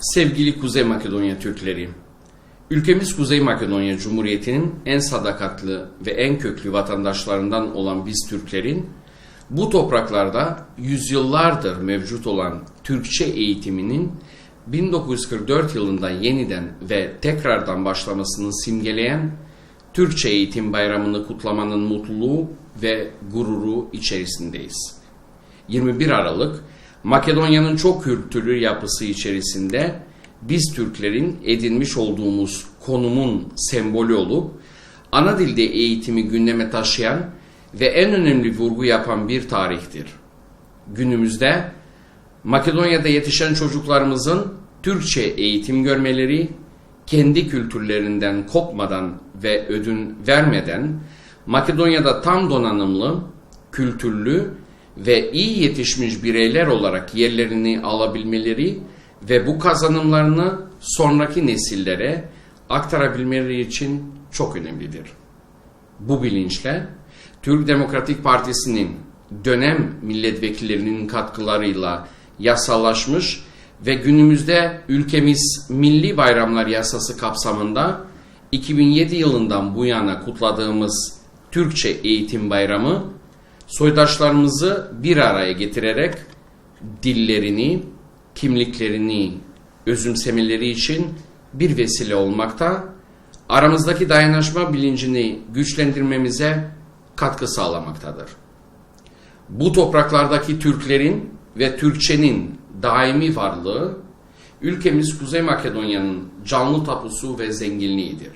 Sevgili Kuzey Makedonya Türkleri, ülkemiz Kuzey Makedonya Cumhuriyeti'nin en sadakatli ve en köklü vatandaşlarından olan biz Türklerin, bu topraklarda yüzyıllardır mevcut olan Türkçe eğitiminin 1944 yılında yeniden ve tekrardan başlamasını simgeleyen Türkçe Eğitim Bayramı'nı kutlamanın mutluluğu ve gururu içerisindeyiz. 21 Aralık Makedonya'nın çok kültürlü yapısı içerisinde biz Türklerin edinmiş olduğumuz konumun sembolü olup ana dilde eğitimi gündeme taşıyan ve en önemli vurgu yapan bir tarihtir. Günümüzde Makedonya'da yetişen çocuklarımızın Türkçe eğitim görmeleri, kendi kültürlerinden kopmadan ve ödün vermeden Makedonya'da tam donanımlı, kültürlü ve iyi yetişmiş bireyler olarak yerlerini alabilmeleri ve bu kazanımlarını sonraki nesillere aktarabilmeleri için çok önemlidir. Bu bilinçle Türk Demokratik Partisi'nin dönem milletvekillerinin katkılarıyla yasallaşmış ve günümüzde ülkemiz Milli Bayramlar Yasası kapsamında 2007 yılından bu yana kutladığımız Türkçe Eğitim Bayramı soydaşlarımızı bir araya getirerek dillerini, kimliklerini özümsemeleri için bir vesile olmakta, aramızdaki dayanışma bilincini güçlendirmemize katkı sağlamaktadır. Bu topraklardaki Türklerin ve Türkçenin daimi varlığı, ülkemiz Kuzey Makedonya'nın canlı tapusu ve zenginliğidir.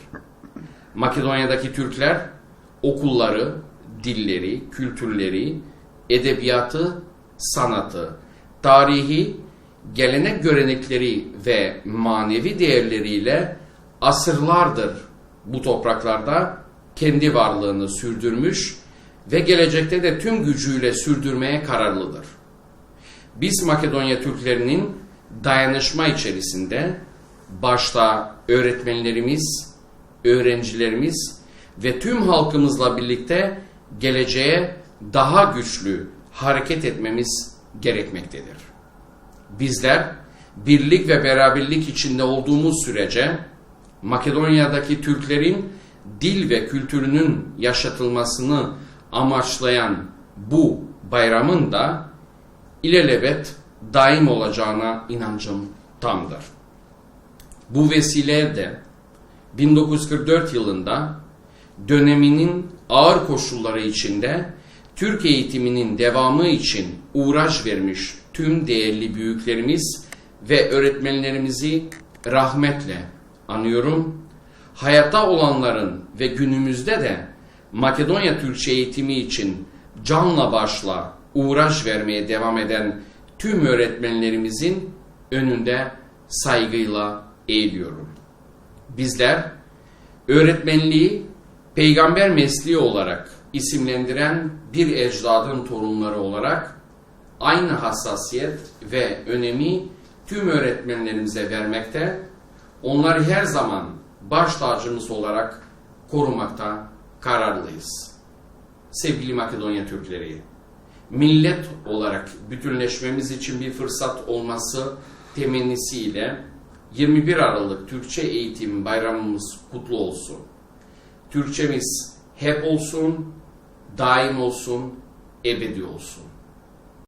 Makedonya'daki Türkler okulları, dilleri, kültürleri, edebiyatı, sanatı, tarihi, gelenek görenekleri ve manevi değerleriyle asırlardır bu topraklarda kendi varlığını sürdürmüş ve gelecekte de tüm gücüyle sürdürmeye kararlıdır. Biz Makedonya Türklerinin dayanışma içerisinde başta öğretmenlerimiz, öğrencilerimiz ve tüm halkımızla birlikte geleceğe daha güçlü hareket etmemiz gerekmektedir. Bizler birlik ve beraberlik içinde olduğumuz sürece Makedonya'daki Türklerin dil ve kültürünün yaşatılmasını amaçlayan bu bayramın da ilelebet daim olacağına inancım tamdır. Bu vesileyle 1944 yılında döneminin ağır koşulları içinde Türk eğitiminin devamı için uğraş vermiş tüm değerli büyüklerimiz ve öğretmenlerimizi rahmetle anıyorum. Hayatta olanların ve günümüzde de Makedonya Türkçe eğitimi için canla başla uğraş vermeye devam eden tüm öğretmenlerimizin önünde saygıyla eğiliyorum. Bizler öğretmenliği peygamber mesleği olarak isimlendiren bir ecdadın torunları olarak aynı hassasiyet ve önemi tüm öğretmenlerimize vermekte, onları her zaman baş tacımız olarak korumakta kararlıyız. Sevgili Makedonya Türkleri, millet olarak bütünleşmemiz için bir fırsat olması temennisiyle 21 Aralık Türkçe Eğitim Bayramımız kutlu olsun. Türkçemiz hep olsun, daim olsun, ebedi olsun.